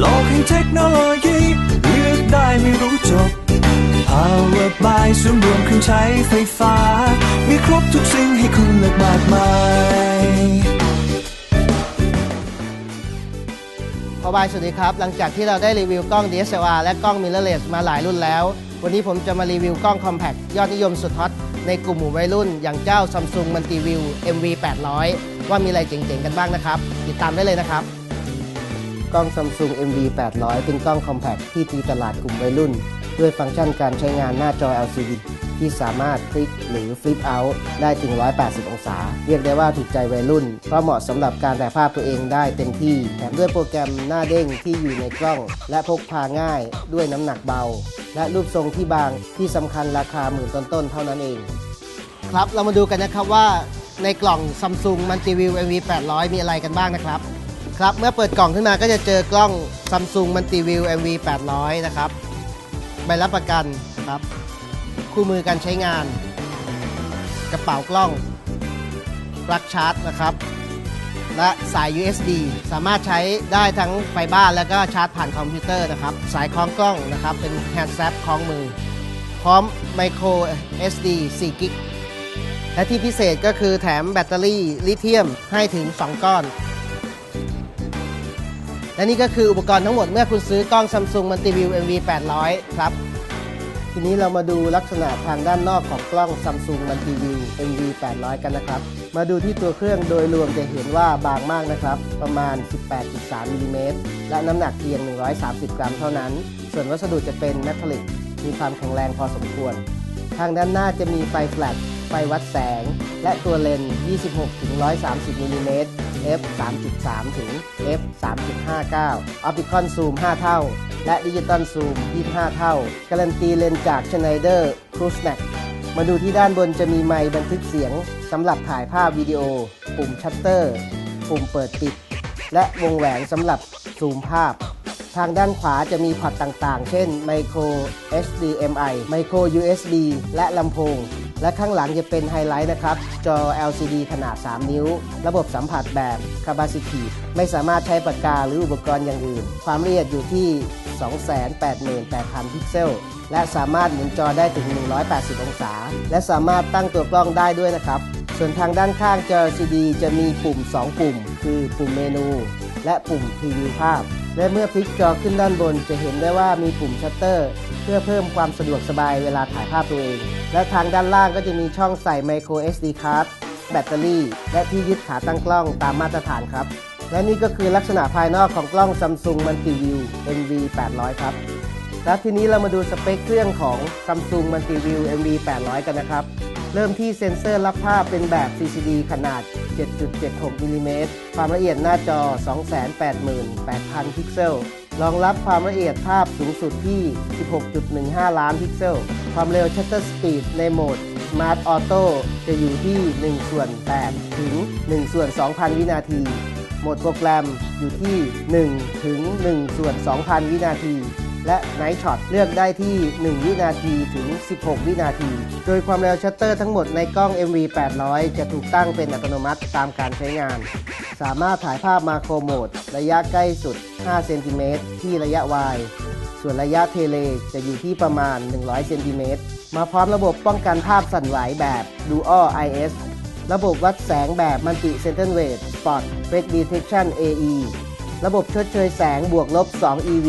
โลกแห่งเทคโนโลยีเลือกได้ไม่รู้จบ Power by ศูนรวมเครื่องใช้ไฟฟ้า มีครบทุกสิ่งให้คุณเลือกมากมายพอบายสวัสดีครับ หลังจากที่เราได้รีวิวกล้อง DSLR และกล้อง mirrorless มาหลายรุ่นแล้ว วันนี้ผมจะมารีวิวกล้อง compact ยอดนิยมสุดฮอตในกลุ่มหมู่วัยรุ่น อย่างเจ้า Samsung Multiview MV 800ว่ามีอะไรเจ๋งๆกันบ้างนะครับ ติดตามได้เลยนะครับ ล้อง Samsung MV 800 เป็นกล้อง compact ที่ตีตลาดกลุ่มวัยรุ่น ด้วยฟังก์ชันการใช้งานหน้าจอ LCD ที่สามารถพลิกหรือ flip out ได้ถึง 180 องศา เรียกได้ว่าถูกใจวัยรุ่น เพราะเหมาะสำหรับการถ่ายภาพตัวเองได้เต็มที่ แถมด้วยโปรแกรมหน้าเด้งที่อยู่ในกล้อง และพกพาง่ายด้วยน้ำหนักเบา และรูปทรงที่บางที่สำคัญราคาหมื่นต้นๆเท่านั้นเอง ครับเรามาดูกันนะครับว่าในกล่อง Samsung Multiview MV 800 มีอะไรกันบ้างนะครับ ครับ เมื่อเปิดกล่องขึ้นมาก็จะเจอกล้อง Samsung Multiview MV 800 นะครับ ใบรับประกันครับ คู่มือการใช้งาน กระเป๋ากล้องปลั๊กชาร์จนะครับ และสาย USB สามารถใช้ได้ทั้งไฟบ้านแล้วก็ชาร์จผ่านคอมพิวเตอร์นะครับ สายคล้องกล้องนะครับ เป็นแฮนด์แซปคล้องมือ พร้อม Micro SD 4กิกและที่พิเศษก็คือแถมแบตเตอรี่ลิเธียมให้ถึง 2 ก้อน และนี่ก็คืออุปกรณ์ทั้งหมดเมื่อคุณซื้อกล้อง Samsung Multiview MV 800 ครับ ทีนี้เรามาดูลักษณะทางด้านนอกของกล้อง Samsung Multiview MV 800 กันนะครับ มาดูที่ตัวเครื่องโดยรวมจะเห็นว่าบางมากนะครับ ประมาณ 18.3มิลลิเมตรและน้ำหนักเพียง 130 กรัมเท่านั้น ส่วนวัสดุจะเป็นแมทลิกมีความแข็งแรงพอสมควร ทางด้านหน้าจะมีไฟแฟลชไฟวัดแสง และตัวเลนส์ 26-130มิลลิเมตร f 3.3 ถึง f 3.59 Optical Zoom 5 เท่า และ Digital Zoom 25 เท่า การันตีเลนส์จาก Schneider Cruise มาดูที่ด้านบนจะมีไมค์บันทึกเสียงสำหรับถ่ายภาพวิดีโอ ปุ่มชัตเตอร์ ปุ่มเปิดปิด และวงแหวนสำหรับซูมภาพ ทางด้านขวาจะมีพอร์ตต่างๆ เช่น Micro HDMI Micro USB และลำโพง และข้างหลังจะเป็นไฮไลท์นะครับ จอ LCD ขนาด 3 นิ้ว ระบบสัมผัสแบบ Capacitive ไม่สามารถใช้ปากกาหรืออุปกรณ์อย่างอื่น ความละเอียดอยู่ที่ 288,000 พิกเซล และสามารถหมุนจอได้ถึง 180 องศา และสามารถตั้งตัวกล้องได้ด้วยนะครับ ส่วนทางด้านข้างจอ LCD จะมีปุ่ม 2 ปุ่ม คือปุ่มเมนู และปุ่มพรีวิวภาพ และเมื่อพลิกจอขึ้นด้านบนจะเห็นได้ว่ามีปุ่มชัตเตอร์ เพื่อเพิ่มความสะดวกสบายเวลาถ่ายภาพตัวเอง และทางด้านล่างก็จะมีช่องใส่ micro SD card แบตเตอรี่ และที่ยึดขาตั้งกล้องตามมาตรฐานครับ และนี่ก็คือลักษณะภายนอกของกล้อง Samsung Multiview MV 800ครับ แล้วทีนี้เรามาดูสเปคเครื่องของ Samsung Multiview MV 800กันนะครับ เริ่มที่เซ็นเซอร์รับภาพเป็นแบบ CCD ขนาด 7.76มิลลิเมตรความละเอียดหน้าจอ 288,000 พิกเซล รองรับความละเอียดภาพสูงสุดที่ 16.15 ล้านพิกเซล ความเร็ว Shutter Speed ในโหมด Smart Auto จะอยู่ที่ 1 ส่วน 8 ถึง 1 ส่วน 2,000 วินาที โหมดโปรแกรมอยู่ที่ 1 ถึง 1 ส่วน 2,000 วินาที และ Night Shot เลือกได้ที่ 1 วินาทีถึง 16 วินาที โดยความเร็วชัตเตอร์ทั้งหมดในกล้อง MV 800 จะถูกตั้งเป็นอัตโนมัติตามการใช้งาน สามารถถ่ายภาพมาโครโหมด ระยะใกล้สุด 5 เซนติเมตรที่ระยะวายส่วนระยะเทเลจะอยู่ที่ประมาณ 100 เซนติเมตร มาพร้อมระบบป้องกันภาพสั่นไหวแบบ Dual IS ระบบวัดแสงแบบ Multi Center Wave Spot Red Detection AE ระบบชดเชยแสงบวกลบ 2 EV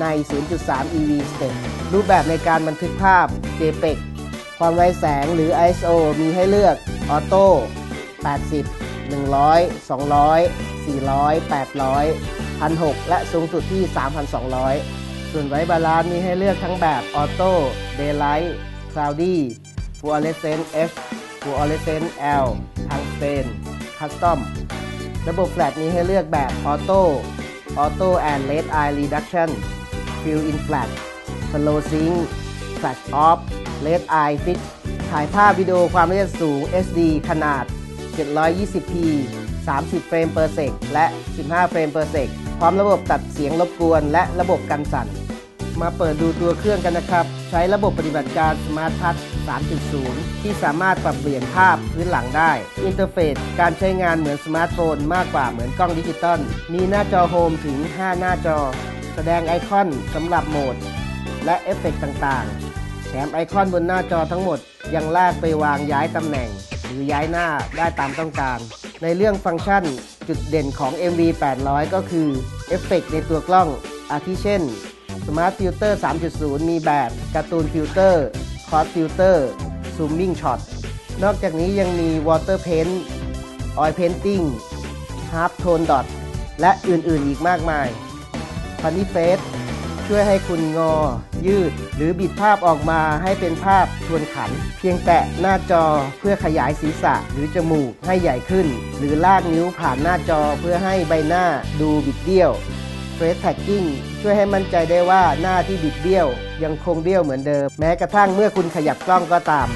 ใน 0.3 EV Step รูปแบบในการบันทึกภาพ JPEG ความไวแสงหรือ ISO มีให้เลือกออโต้80 100 200 400 800 1,600 และสูงสุดที่ 3,200 ส่วนไวบาลานซ์มีให้เลือกทั้งแบบออโต้ Daylight Cloudy Fluorescent F Fluorescent L ทางสเตน Custom ระบบแฟลชมีให้เลือกแบบออโต้ Auto and Red Eye Reduction Fill in Flat Slow Sync Flash Off Red Eye Fix ถ่ายภาพวิดีโอความละเอียดสูง SD ขนาด 720p 30 เฟรม per sec และ 15 เฟรม per sec พร้อมระบบตัดเสียงรบกวนและระบบกันสั่น มาเปิดดูตัวเครื่องกันนะครับ ใช้ระบบปฏิบัติการ Smart Touch 3.0 ที่สามารถปรับเปลี่ยนภาพพื้นหลังได้ อินเทอร์เฟซการใช้งานเหมือนสมาร์ทโฟนมากกว่าเหมือนกล้องดิจิตอล มีหน้าจอโฮมถึง 5 หน้าจอ แสดงไอคอนสำหรับโหมด และเอฟเฟกต์ต่างๆ แถมไอคอนบนหน้าจอทั้งหมด ยังลากไปวางย้ายตำแหน่ง หรือย้ายหน้าได้ตามต้องการ ในเรื่องฟังก์ชันจุดเด่นของ MV 800 ก็คือเอฟเฟกต์ในตัวกล้อง อาทิเช่น Smart Filter 3.0 มีแบบการ์ตูนฟิลเตอร์คอร์สฟิลเตอร์ซูมมิ่งช็อตนอกจากนี้ยังมี Water Paint Oil Painting Half Tone Dot และอื่นๆอีกมากมาย Funny Face ช่วยให้คุณงอ ยืด หรือบิดภาพออกมาให้เป็นภาพชวนขัน เพียงแตะหน้าจอเพื่อขยายศีรษะหรือจมูกให้ใหญ่ขึ้น หรือลากนิ้วผ่านหน้าจอเพื่อให้ใบหน้าดูบิดเบี้ยว Face Tagging ช่วยให้มั่นใจได้ว่าหน้าที่บิดเบี้ยว ยังคงเบี้ยวเหมือนเดิม แม้กระทั่งเมื่อคุณขยับกล้องก็ตาม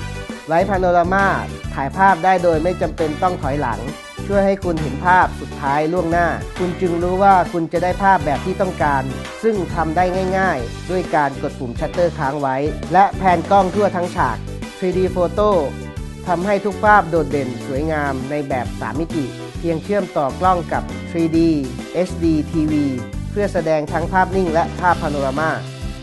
ไลท์พาโนรามาถ่ายภาพได้โดยไม่จำเป็นต้องถอยหลัง ช่วยให้คุณเห็นภาพสุดท้ายล่วงหน้า คุณจึงรู้ว่าคุณจะได้ภาพแบบที่ต้องการ ซึ่งทำได้ง่ายๆ ด้วยการกดปุ่มชัตเตอร์ค้างไว้ และแผนกล้องทั่วทั้งฉาก 3D Photo ทำให้ทุกภาพโดดเด่นสวยงามในแบบ 3 มิติ เพียงเชื่อมต่อกล้องกับ 3D HD TV เพื่อแสดงทั้งภาพนิ่งและภาพพาโนรามา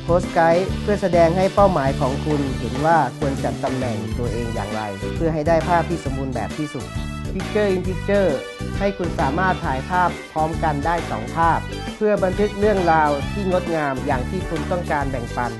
โพสไกด์เพื่อแสดงให้เป้าหมายของคุณเห็นว่าควรจัดตำแหน่งตัวเองอย่างไร เพื่อให้ได้ภาพที่สมบูรณ์แบบที่สุด Picture in Picture ให้คุณสามารถถ่ายภาพพร้อมกันได้ 2 ภาพ เพื่อบันทึกเรื่องราวที่งดงามอย่างที่คุณต้องการแบ่งปัน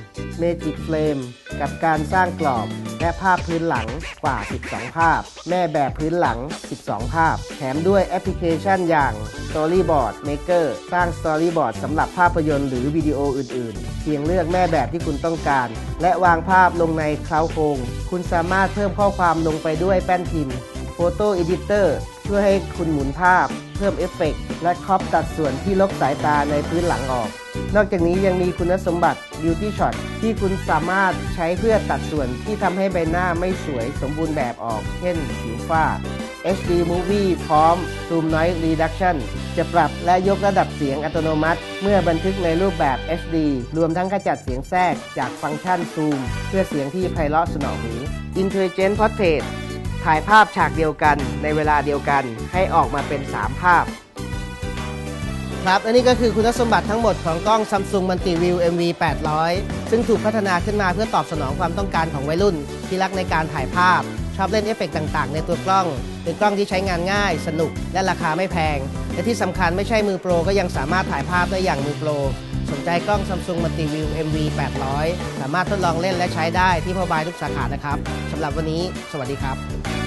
Magic Frame กับการสร้างกรอบและภาพพื้นหลังกว่า 12 ภาพ แม่แบบพื้นหลัง 12 ภาพ แถมด้วยแอปพลิเคชันอย่าง Storyboard Maker สร้าง Storyboard สำหรับภาพยนตร์หรือวิดีโออื่น ๆ เพียงเลือกแม่แบบที่คุณต้องการ และวางภาพลงในเคล้าโครง คุณสามารถเพิ่มข้อความลงไปด้วยแป้นพิมพ์ Photo Editor ช่วยให้คุณหมุนภาพ เพิ่มเอฟเฟกต์และครอปตัดส่วนที่ลบสายตาในพื้นหลังออก นอกจากนี้ยังมีคุณสมบัติ Beauty Shot ที่คุณสามารถใช้เพื่อตัดส่วนที่ทำให้ใบหน้าไม่สวยสมบูรณ์แบบออก เช่นผิวฝ้า HD Movie พร้อม Zoom Noise Reduction จะปรับและยกระดับเสียงอัตโนมัติ เมื่อบันทึกในรูปแบบ HD รวมทั้งขจัดเสียงแทรกจากฟังก์ชัน Zoom เพื่อเสียงที่ไพเราะสนองหู Intelligent Portrait ถ่ายภาพฉากเดียวกันในเวลาเดียวกันให้ออกมาเป็น 3 ภาพ ครับอันนี้ก็คือคุณสมบัติทั้งหมดของกล้อง Samsung Multi View MV 800 ซึ่งถูกพัฒนาขึ้นมาเพื่อตอบสนองความต้องการของวัยรุ่น ที่รักในการถ่ายภาพ ชอบเล่นเอฟเฟกต์ต่าง ๆ ในตัวกล้องเป็นกล้องที่ใช้งานง่าย สนุก และราคาไม่แพง และที่สำคัญไม่ใช่มือโปรก็ยังสามารถถ่ายภาพได้อย่างมือโปร สนใจกล้อง Samsung Multi View MV 800 สามารถทดลองเล่นและใช้ได้ที่พ่อบายทุกสาขานะครับสำหรับวันนี้ สวัสดีครับ